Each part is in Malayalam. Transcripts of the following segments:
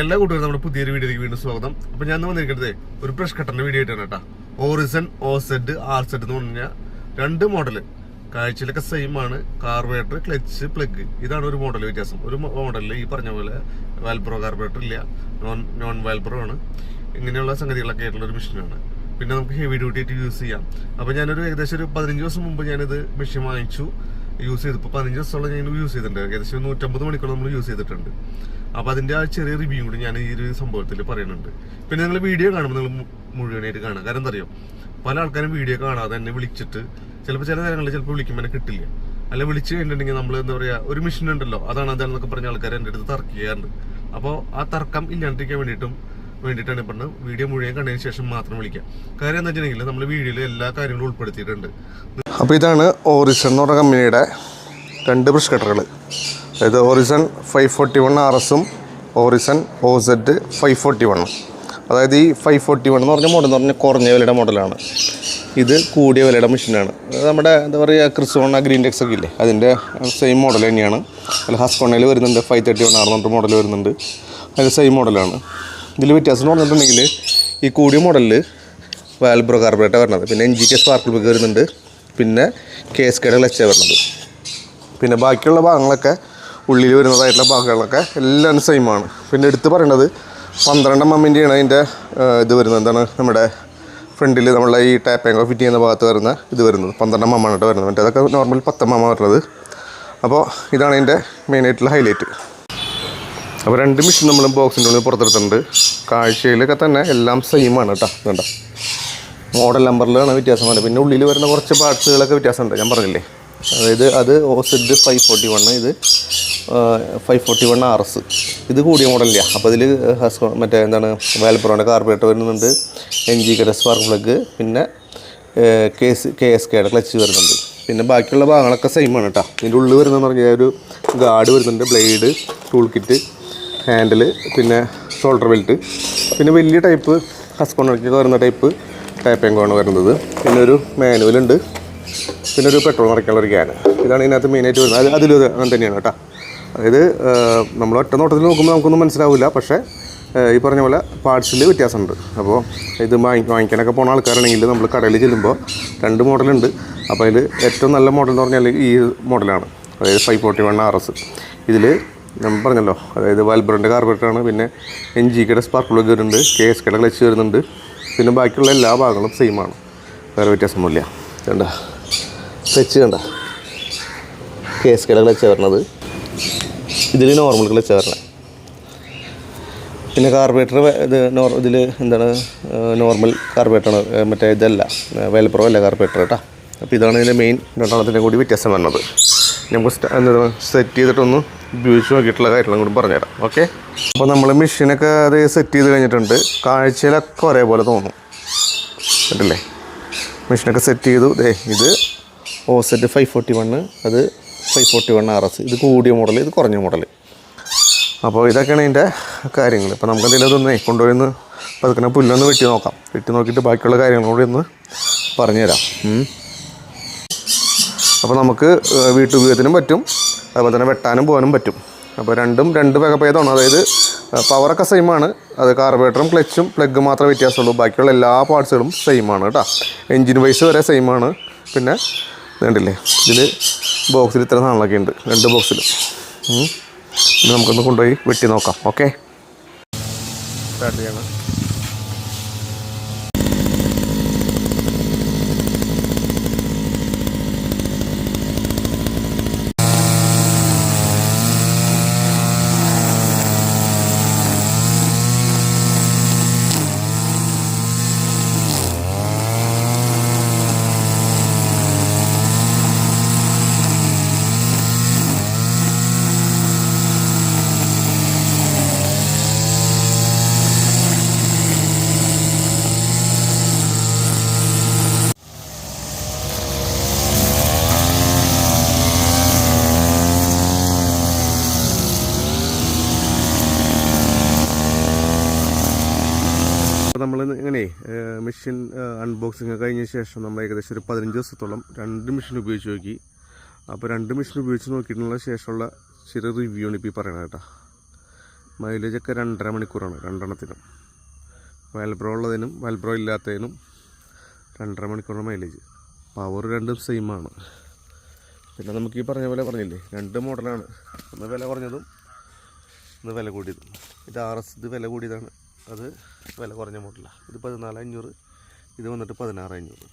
എല്ലാ കൂട്ടുകാരും നമ്മുടെ പുതിയൊരു വീഡിയോയിലേക്ക് വീണ്ടും സ്വാഗതം. അപ്പൊ ഞാൻ വന്നിരിക്കുന്നത് ഒരു പ്രഷ് കട്ടറിന്റെ വീഡിയോ ആയിട്ടാണ് കേട്ടോ. Horizon O Z R Z എന്ന് പറഞ്ഞ രണ്ട് മോഡൽ കാഴ്ചയിലൊക്കെ സെയിം ആണ്. കാർബേറ്റർ ക്ലച്ച് പ്ലഗ് ഇതാണ് ഒരു മോഡൽ വ്യത്യാസം. ഒരു മോഡലിൽ ഈ പറഞ്ഞ പോലെ വാൽബ്രോ കാർബേറ്റർ ഇല്ല. നോൺ നോൺ വാൽബ്രോ ആണ്. ഇങ്ങനെയുള്ള സംഗതികളൊക്കെ ആയിട്ടുള്ള ഒരു മെഷീനാണ് പിന്നെ നമുക്ക് ഹെവി ഡ്യൂട്ടി ആയിട്ട് യൂസ് ചെയ്യാം. അപ്പൊ ഞാനൊരു ഏകദേശം ഒരു പതിനഞ്ച് ദിവസം മുമ്പ് ഞാനിത് മെഷീൻ വാങ്ങിച്ചു. യൂസ് ചെയ്തു. ഇപ്പോൾ പതിനഞ്ച് ദിവസത്തോളം ഞാൻ യൂസ് ചെയ്തിട്ടുണ്ട്. ഏകദേശം നൂറ്റമ്പത് മണിക്കൂർ നമ്മൾ യൂസ് ചെയ്തിട്ടുണ്ട്. അപ്പൊ അതിന്റെ ആ ചെറിയ റിവ്യൂ കൂടി ഞാൻ ഈ ഒരു സംഭവത്തിൽ പറയുന്നുണ്ട്. പിന്നെ നിങ്ങൾ വീഡിയോ കാണുമ്പോൾ നിങ്ങൾ മുഴുവനായിട്ട് കാണാം കാരണം എന്താ അറിയോ പല ആൾക്കാരും വീഡിയോ കാണാതെ എന്നെ വിളിച്ചിട്ട് ചിലപ്പോൾ ചില നേരങ്ങളിൽ ചിലപ്പോൾ വിളിക്കുമ്പോൾ എന്നെ കിട്ടില്ല. അല്ല വിളിച്ച് കഴിഞ്ഞിട്ടുണ്ടെങ്കിൽ നമ്മൾ എന്താ പറയാ ഒരു മിഷൻ ഉണ്ടല്ലോ. അതാണ് അതാണെന്നൊക്കെ പറഞ്ഞ ആൾക്കാർ എന്റെ അടുത്ത് തർക്കിക്കാറുണ്ട് അപ്പോൾ ആ തർക്കം ഇല്ലാണ്ടിരിക്കാൻ വേണ്ടിയിട്ടും വേണ്ടിയിട്ടാണ് പറഞ്ഞത് വീഡിയോ മുഴുവൻ കണ്ടതിന് ശേഷം മാത്രം വിളിക്കാം കാര്യം എന്താ വെച്ചിട്ടുണ്ടെങ്കിൽ നമ്മൾ വീഡിയോയിൽ എല്ലാ കാര്യങ്ങളും ഉൾപ്പെടുത്തിയിട്ടുണ്ട്. അപ്പോൾ ഇതാണ് ഓറിസൺ എന്ന് പറഞ്ഞ കമ്പനിയുടെ രണ്ട് ബ്രഷ് കട്ടറുകൾ അതായത് Horizon five forty one R എസും ഓറിസൺ സെഡ് ഫൈവ് ഫോർട്ടി വണ്ണും അതായത് ഈ ഫൈവ് ഫോർട്ടി വൺ എന്ന് പറഞ്ഞ മോഡൽ എന്ന് പറഞ്ഞാൽ കുറഞ്ഞ വിലയുടെ മോഡലാണ് ഇത് കൂടിയ വിലയുടെ മെഷീനാണ് നമ്മുടെ എന്താ പറയുക ക്രിസോണ ഗ്രീൻ ടെക്സ് ഒക്കെ ഇല്ലേ? അതിന്റെ സെയിം മോഡൽ തന്നെയാണ്. അതിൽ ഹസ്കോണയിൽ വരുന്നുണ്ട് ഫൈവ് തേർട്ടി വൺ പറഞ്ഞ മോഡൽ വരുന്നുണ്ട്. അതിൽ സെയിം മോഡലാണ് ഇതിൽ വ്യത്യാസം എന്ന് പറഞ്ഞിട്ടുണ്ടെങ്കിൽ ഈ കൂടിയ മോഡലിൽ വാൽബ്രോ കാർബറേറ്റാണ് വരുന്നത്. പിന്നെ N G K spark plug വരുന്നുണ്ട്. പിന്നെ കെ എസ് കെയുടെ ക്ലച്ചാണ് വരുന്നത്. പിന്നെ ബാക്കിയുള്ള ഭാഗങ്ങളൊക്കെ ഉള്ളിൽ വരുന്നതായിട്ടുള്ള ഭാഗങ്ങളൊക്കെ എല്ലാം സെയിമാണ് പിന്നെ എടുത്ത് പറയേണ്ടത് പന്ത്രണ്ട് മമ്മിന്റെയാണ് അതിന്റെ ഇത് വരുന്നത്. എന്താണ് നമ്മുടെ ഫ്രണ്ടിൽ നമ്മളെ ഈ ടാപ്പേങ്കോ ഫിറ്റ് ചെയ്യുന്ന ഭാഗത്ത് വരുന്ന ഇത് വരുന്നത്. പന്ത്രണ്ട് എം എം ആണ് കേട്ടോ വരുന്നത്. മറ്റേ അതൊക്കെ നോർമൽ പത്ത് എം എം വരുന്നത് അപ്പോൾ ഇതാണ് അതിന്റെ മെയിനായിട്ടുള്ള ഹൈലൈറ്റ് അപ്പോൾ രണ്ട് മിഷൻ നമ്മൾ ബോക്സിന്റെ ഉള്ളിൽ പുറത്തെടുത്തിട്ടുണ്ട്. കാഴ്ചയിലൊക്കെ തന്നെ എല്ലാം സെയിം ആണ് കേട്ടോ. വേണ്ട മോഡൽ നമ്പറിലാണ് വ്യത്യാസം വരുന്നത് പിന്നെ ഉള്ളിൽ വരുന്ന കുറച്ച് പാർട്സുകളൊക്കെ വ്യത്യാസമുണ്ട്. ഞാൻ പറഞ്ഞില്ലേ? അതായത് അത് O Z five forty one ഇത് five forty one R S ഇത് കൂടിയ മോഡലില്ല അപ്പോൾ ഇതിൽ ഹസ്കോ മറ്റേ എന്താണ് വാൽപ്രോന്റെ കാർബറേറ്റർ വരുന്നുണ്ട് എൻ ജി കെയുടെ സ്പാർക്ക് പ്ലഗ് പിന്നെ കെ എസ് കെ എസ് കെയുടെ ക്ലച്ച് വരുന്നുണ്ട്. പിന്നെ ബാക്കിയുള്ള ഭാഗങ്ങളൊക്കെ സെയിം ആണ് കേട്ടോ ഇതിന്റെ ഉള്ളിൽ വരുന്നതെന്ന് പറഞ്ഞാൽ ഒരു ഗാർഡ് വരുന്നുണ്ട് ബ്ലേഡ് ടൂൾ കിറ്റ് ഹാൻഡിൽ പിന്നെ ഷോൾഡർ ബെൽറ്റ് പിന്നെ വലിയ ടൈപ്പ് ഹസ്കോണൊക്കെ വരുന്ന ടൈപ്പ് ടൈപ്പേങ്കോണ് വരുന്നത്. പിന്നെ ഒരു മാനുവൽ ഉണ്ട്. പിന്നെ ഒരു പെട്രോൾ നിറയ്ക്കാനുള്ള ഒരു ക്യാൻ ഇതാണ് ഇതിനകത്ത് മെയിനായിട്ട് വരുന്നത്. അതിലൊരു അതിലും അങ്ങനെ തന്നെയാണ് കേട്ടോ അതായത് നമ്മൾ ഒറ്റ നോട്ടത്തിൽ നോക്കുമ്പോൾ നമുക്കൊന്നും മനസ്സിലാവില്ല പക്ഷേ ഈ പറഞ്ഞ പോലെ പാർട്സിൽ വ്യത്യാസമുണ്ട്. അപ്പോൾ ഇത് വാങ്ങി വാങ്ങിക്കാനൊക്കെ പോണ ആൾക്കാരാണെങ്കിൽ നമ്മൾ കടയിൽ ചെല്ലുമ്പോൾ രണ്ട് മോഡലുണ്ട്. അപ്പോൾ അതിൽ ഏറ്റവും നല്ല മോഡൽ എന്ന് പറഞ്ഞാൽ ഈ മോഡലാണ്. അതായത് five forty one R S ഇതിൽ ഞാൻ പറഞ്ഞല്ലോ അതായത് വാൽബ്രോന്റെ കാർബറേറ്ററാണ് പിന്നെ എൻ ജി കെയുടെ സ്പാർക്ക് പ്ലഗ് വരുന്നുണ്ട് കെ എസ് കെയുടെ ക്ലച്ച് വരുന്നുണ്ട്. പിന്നെ ബാക്കിയുള്ള എല്ലാ ഭാഗങ്ങളും സെയിമാണ് വേറെ വ്യത്യാസമൊന്നുമില്ല. കണ്ട ക്ലച്ച് കണ്ട. കെ എസ് കെയുടെ ക്ലച്ച് വരുന്നത്. ഇതിൽ നോർമൽ ക്ലച്ച് വരണത് പിന്നെ കാർബേറ്റർ ഇത് നോർ ഇതിൽ എന്താണ് നോർമൽ കാർബേറ്ററാണ് മറ്റേ ഇതല്ല വേലപ്പുറം അല്ല കാർബേറ്റർ കേട്ടോ അപ്പോൾ ഇതാണ് ഇതിന്റെ മെയിൻ രണ്ടെണ്ണത്തിന്റെ കൂടി വ്യത്യാസം വരുന്നത് നമുക്ക് എന്താ സെറ്റ് ചെയ്തിട്ടൊന്ന് ഉപയോഗിച്ച് നോക്കിയിട്ടുള്ള കാര്യങ്ങളും കൂടി പറഞ്ഞുതരാം ഓക്കെ അപ്പോൾ നമ്മൾ മെഷീനൊക്കെ അത് സെറ്റ് ചെയ്ത് കഴിഞ്ഞിട്ടുണ്ട്. കാഴ്ചയിലൊക്കെ ഒരേപോലെ തോന്നും. കണ്ടില്ലേ മെഷീനൊക്കെ സെറ്റ് ചെയ്തു. ദേ ഇത് O Z five forty one അത് five forty one R S ഇത് കൂടിയ മോഡൽ ഇത് കുറഞ്ഞ മോഡൽ അപ്പോൾ ഇതൊക്കെയാണ് ഇതിന്റെ കാര്യങ്ങൾ. ഇപ്പോൾ നമുക്ക് എന്തെങ്കിലും കൊണ്ടുപോയി ഒന്ന് പതുക്കനെ പുല്ലൊന്ന് വെട്ടി നോക്കാം. വെട്ടി നോക്കിയിട്ട് ബാക്കിയുള്ള കാര്യങ്ങളോട് ഒന്ന് പറഞ്ഞുതരാം. അപ്പോൾ നമുക്ക് വീട്ടുപയോഗത്തിനും പറ്റും. അതുപോലെ തന്നെ വെട്ടാനും പോകാനും പറ്റും. അപ്പോൾ രണ്ടും രണ്ട് വകഭേദമാണ് അതായത് പവറൊക്കെ സെയിം ആണ്. അത് കാർബറേറ്ററും ക്ലച്ചും പ്ലഗ് മാത്രമേ വ്യത്യാസമുള്ളൂ. ബാക്കിയുള്ള എല്ലാ പാർട്സുകളും സെയിം ആണ് കേട്ടോ. എൻജിൻ വൈസ് വരെ സെയിം ആണ്. പിന്നെ വേണ്ടില്ലേ ഇതിൽ ബോക്സിൽ ഇത്ര സാധനങ്ങളൊക്കെ ഉണ്ട്. രണ്ട് ബോക്സിലും നമുക്കൊന്ന് കൊണ്ടുപോയി വെട്ടി നോക്കാം. ഓക്കെ സ്റ്റാർട്ട് ചെയ്യണം അപ്പോൾ നമ്മൾ ഇങ്ങനെ മെഷീൻ അൺബോക്സിങ് കഴിഞ്ഞ ശേഷം നമ്മൾ ഏകദേശം ഒരു പതിനഞ്ച് ദിവസത്തോളം രണ്ട് മെഷീൻ ഉപയോഗിച്ച് നോക്കി. അപ്പോൾ രണ്ട് മെഷീൻ ഉപയോഗിച്ച് നോക്കിയിട്ടുള്ള ശേഷമുള്ള ചെറിയ റിവ്യൂ ആണ് ഇപ്പോൾ ഈ പറയണത് കേട്ടോ. മൈലേജ് ഒക്കെ രണ്ടര മണിക്കൂറാണ് രണ്ടെണ്ണത്തിനും. വാൽബ്രോ ഉള്ളതിനും വാൽബ്രോ ഇല്ലാത്തതിനും രണ്ടര മണിക്കൂറാണ് മൈലേജ് പവർ രണ്ടും സെയിമാണ് പിന്നെ നമുക്ക് ഈ പറഞ്ഞ പോലെ പറഞ്ഞില്ലേ രണ്ട് മോഡലാണ് ഒന്ന് വില കുറഞ്ഞതും ഒന്ന് വില കൂടിയതും. ഇത് ആർ എസ് ഇത് വില കൂടിയതാണ്. അത് വില കുറഞ്ഞ മോഡലാണ് ഇത് പതിനാല് അഞ്ഞൂറ് ഇത് വന്നിട്ട് പതിനാറ് അഞ്ഞൂറ്.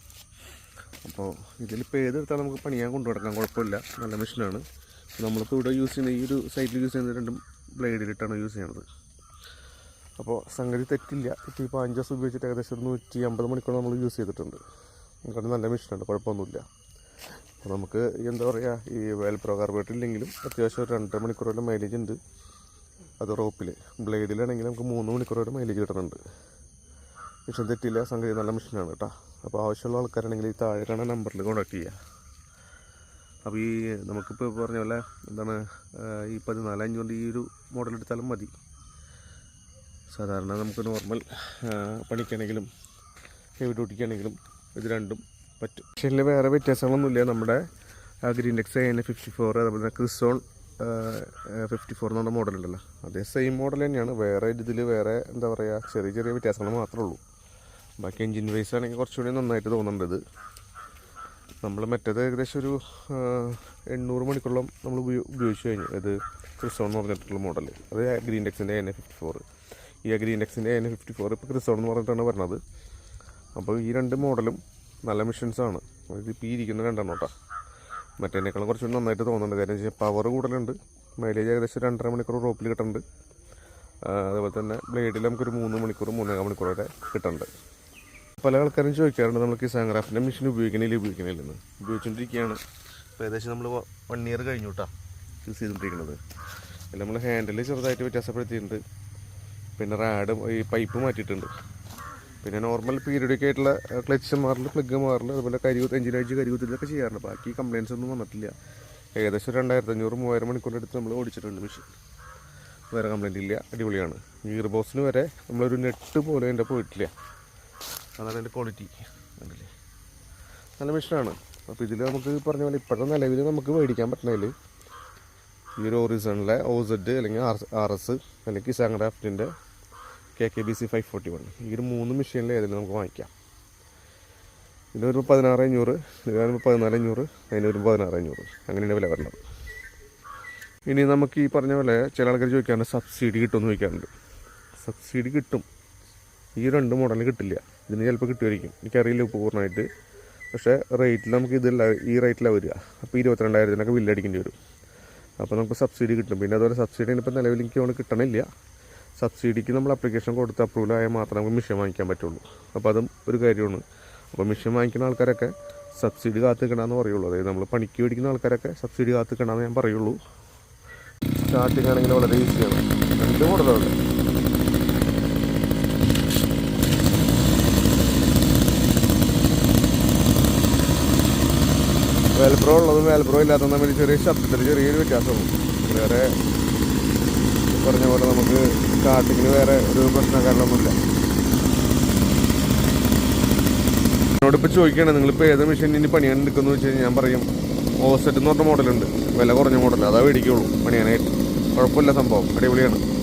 അപ്പോൾ ഇതിലിപ്പോൾ ഏതെടുത്താലും നമുക്ക് പണിയാൻ കൊണ്ടു നടക്കാൻ കുഴപ്പമില്ല. നല്ല മെഷീനാണ് നമ്മളിപ്പോൾ ഇവിടെ യൂസ് ചെയ്യുന്ന ഈ ഒരു സൈറ്റിൽ യൂസ് ചെയ്യുന്ന രണ്ടും ബ്ലേഡിലിട്ടാണ് യൂസ് ചെയ്യണത്. അപ്പോൾ സംഗതി തെറ്റില്ല. ഇപ്പോൾ ഇപ്പോൾ അഞ്ച് ദിവസം ഉപയോഗിച്ചിട്ട് ഏകദേശം നൂറ്റി അമ്പത് മണിക്കൂർ നമ്മൾ യൂസ് ചെയ്തിട്ടുണ്ട്. കാരണം നല്ല മെഷീനാണ് കുഴപ്പമൊന്നുമില്ല. അപ്പോൾ നമുക്ക് എന്താ പറയുക ഈ വേൽപ്രോ കാർബേറ്റ് ഇല്ലെങ്കിലും അത്യാവശ്യം ഒരു രണ്ടര മണിക്കൂറോളം മൈലേജ് ഉണ്ട്. അത് റോപ്പിൽ ബ്ലേഡിലാണെങ്കിൽ നമുക്ക് മൂന്ന് മണിക്കൂറോടെ മൈലേജ് കിട്ടുന്നുണ്ട്. മിഷൻ തെറ്റില്ല സംഗതി നല്ല മെഷീനാണ് കേട്ടോ. അപ്പോൾ ആവശ്യമുള്ള ആൾക്കാരാണെങ്കിൽ ഈ താഴെ കാണുന്ന നമ്പറിൽ കോൺടാക്ട് ചെയ്യുക അപ്പോൾ ഈ നമുക്കിപ്പോൾ പറഞ്ഞ പോലെ എന്താണ് ഈ പതിനാല് അഞ്ഞുകൊണ്ട് ഈ ഒരു മോഡൽ എടുത്താലും മതി. സാധാരണ നമുക്ക് നോർമൽ പണിക്കാണെങ്കിലും ഹെവി ഡ്യൂട്ടിക്കാണെങ്കിലും ഇത് രണ്ടും പറ്റും. മെഷീനിൽ വേറെ വ്യത്യാസങ്ങളൊന്നുമില്ല. നമ്മുടെ Green X N A fifty four അതുപോലെ തന്നെ ക്രിസോൺ ഫിഫ്റ്റി ഫോർ എന്ന് പറഞ്ഞ മോഡൽ ഉണ്ടല്ലോ. അതേ സെയിം മോഡൽ തന്നെയാണ്. വേറെ ഇതിൽ വേറെ എന്താ പറയുക ചെറിയ ചെറിയ വ്യത്യാസങ്ങൾ മാത്രമേ ഉള്ളൂ. ബാക്കി എൻജിൻ വൈസ് ആണെങ്കിൽ കുറച്ചുകൂടി നന്നായിട്ട് തോന്നുന്നുണ്ട് ഇത്. നമ്മൾ മറ്റേത് ഏകദേശം ഒരു എണ്ണൂറ് മണിക്കുള്ള നമ്മൾ ഉപയോ- ഉപയോഗിച്ച് കഴിഞ്ഞു. ഇത് ക്രിസോൺ എന്ന് പറഞ്ഞിട്ടുള്ള മോഡൽ അത് ഗ്രീൻ ടെക്സിന്റെ എൻ എ ഫിഫ്റ്റി ഫോർ ഈ ഗ്രീൻ ടെക്സിന്റെ എൻ എ ഫിഫ്റ്റി ഫോർ ഇപ്പോൾ ക്രിസോൺ എന്ന് പറഞ്ഞിട്ടാണ് പറഞ്ഞത് അപ്പോൾ ഈ രണ്ട് മോഡലും നല്ല മെഷീൻസാണ് ഇതിപ്പോൾ ഈ ഇരിക്കുന്ന രണ്ടെണ്ണം കേട്ടോ. മറ്റേനേക്കാളും കുറച്ചുകൂടി നന്നായിട്ട് തോന്നുന്നുണ്ട്. കാര്യം വെച്ചാൽ പവർ കൂടുതലുണ്ട്. മൈലേജ് ഏകദേശം രണ്ടര മണിക്കൂർ റോപ്പിൽ കിട്ടുന്നുണ്ട് അതുപോലെ തന്നെ ബ്ലേഡിൽ നമുക്കൊരു മൂന്ന് മണിക്കൂർ മൂന്നേകാൽ മണിക്കൂർ വരെ കിട്ടുന്നുണ്ട് പല ആൾക്കാരും ചോദിക്കാറുണ്ട് നമ്മൾ കിസാൻ ക്രാഫ്റ്റിന്റെ മെഷീൻ ഉപയോഗിക്കണില്ല ഉപയോഗിക്കണില്ലെന്ന് ഉപയോഗിച്ചുകൊണ്ടിരിക്കുകയാണ് ഇപ്പോൾ ഏകദേശം നമ്മൾ വൺ ഇയർ കഴിഞ്ഞു കേട്ടോ യൂസ് ചെയ്തുകൊണ്ടിരിക്കുന്നത് അതിൽ നമ്മൾ ഹാൻഡിൽ ചെറുതായിട്ട് വ്യത്യാസപ്പെടുത്തിയിട്ടുണ്ട്. പിന്നെ റാഡ് ഈ പൈപ്പ് മാറ്റിയിട്ടുണ്ട്. പിന്നെ നോർമൽ പീരിയഡിക് ആയിട്ടുള്ള ക്ലച്ച് മാറൽ പ്ലഗ് മാറൽ അതുപോലെ കരികുത്ത് എഞ്ചിൻ അഴിച്ച് കരികുത്ത് ഒക്കെ ചെയ്യാറുണ്ട്. ബാക്കി കംപ്ലയിൻസ് ഒന്നും വന്നിട്ടില്ല. ഏകദേശം രണ്ടായിരത്തി അഞ്ഞൂറ് മൂവായിരം മണിക്കൂറിന്റെ അടുത്ത് നമ്മൾ ഓടിച്ചിട്ടുണ്ട് മെഷീൻ വേറെ കംപ്ലയിന്റ് ഇല്ല. അടിപൊളിയാണ്. ഗിയർ ബോക്സിന് വരെ നമ്മളൊരു നെറ്റ് പോലെ എന്റെ പോയിട്ടില്ല. അതാണ് അതിന്റെ ക്വാളിറ്റി കണ്ടില്ലേ? നല്ല മെഷീനാണ് അപ്പോൾ ഇതിൽ നമുക്ക് പറഞ്ഞ പോലെ ഇപ്പോഴത്തെ നിലവിൽ നമുക്ക് മേടിക്കാൻ പറ്റുന്നതിൽ ഈ ഒരു ഓറിസണിലെ ഓസെഡ് സെഡ് അല്ലെങ്കിൽ ആർ ആർ എസ് അല്ലെങ്കിൽ സാങ്ക്രാഫ്റ്റിന്റെ K K B C five forty one ഈ ഒരു മൂന്ന് മെഷീനിൽ ഏതെങ്കിലും നമുക്ക് വാങ്ങിക്കാം. ഇതിന് വരുമ്പോൾ പതിനാറ് അഞ്ഞൂറ് ഇത് വരുമ്പോൾ പതിനാല് അഞ്ഞൂറ് അതിന് വരുമ്പോൾ പതിനാറ് അഞ്ഞൂറ് അങ്ങനെയാണ് വില വരുന്നത്. ഇനി നമുക്ക് ഈ പറഞ്ഞ പോലെ ചില ആൾക്കാർ ചോദിക്കാറുണ്ട് സബ്സിഡി കിട്ടുമെന്ന് ചോദിക്കാറുണ്ട്. സബ്സിഡി കിട്ടും. ഈ രണ്ട് മോഡലിന് കിട്ടില്ല. ഇതിന് ചിലപ്പോൾ കിട്ടുമായിരിക്കും. എനിക്കറിയില്ല പൂർണമായിട്ട്. പക്ഷേ റേറ്റിൽ നമുക്ക് ഇതില്ല ഈ റേറ്റിലാണ് വരിക. അപ്പോൾ ഇരുപത്തിരണ്ടായിരത്തിനൊക്കെ ബില്ലടിക്കേണ്ടി വരും. അപ്പോൾ നമുക്ക് സബ്സിഡി കിട്ടും. പിന്നെ അതുപോലെ സബ്സിഡി ഇപ്പോൾ നിലവിൽ എനിക്ക് കിട്ടണില്ല. സബ്സിഡിക്ക് നമ്മൾ അപ്ലിക്കേഷൻ കൊടുത്ത് അപ്രൂവൽ ആയാൽ മാത്രമേ നമുക്ക് മിഷൻ വാങ്ങിക്കാൻ പറ്റുള്ളൂ. അപ്പോൾ അതും ഒരു കാര്യമാണ്. അപ്പോൾ മിഷൻ വാങ്ങിക്കുന്ന ആൾക്കാരൊക്കെ സബ്സിഡി കാത്ത് നിൽക്കണമെന്ന് പറയുള്ളൂ. അതായത് നമ്മൾ പണിക്ക് മേടിക്കുന്ന ആൾക്കാരൊക്കെ സബ്സിഡി കാത്ത് നിൽക്കണമെന്ന് ഞാൻ പറയുള്ളൂ. സ്റ്റാർട്ടിംഗ് ആണെങ്കിൽ വളരെ ഈസിയാണ് രണ്ട് കൂടുതലാണ് വേൽപ്രോ ഉള്ളതും വേൽപ്രോ ഇല്ലാത്തതും തമ്മിൽ ചെറിയ ശബ്ദത്തിൽ ചെറിയൊരു വ്യത്യാസമുണ്ട്. വേറെ പറഞ്ഞ പോലെ നമുക്ക് കാട്ടിങ്ങിന് വേറെ ഒരു പ്രശ്നം കാരണമൊന്നുമില്ല. എന്നോടിപ്പോൾ ചോദിക്കുകയാണ് നിങ്ങളിപ്പോൾ ഏത് മെഷീൻ ഇനി പണിയാൻ എടുക്കുന്നു വെച്ച് കഴിഞ്ഞാൽ ഞാൻ പറയും ഓസെറ്റ് എന്ന് പറഞ്ഞ മോഡലുണ്ട് വില കുറഞ്ഞ മോഡൽ അതാ മേടിക്കുള്ളൂ. പണിയാനായിട്ട്. കുഴപ്പമില്ല സംഭവം. അടിപൊളിയാണ്.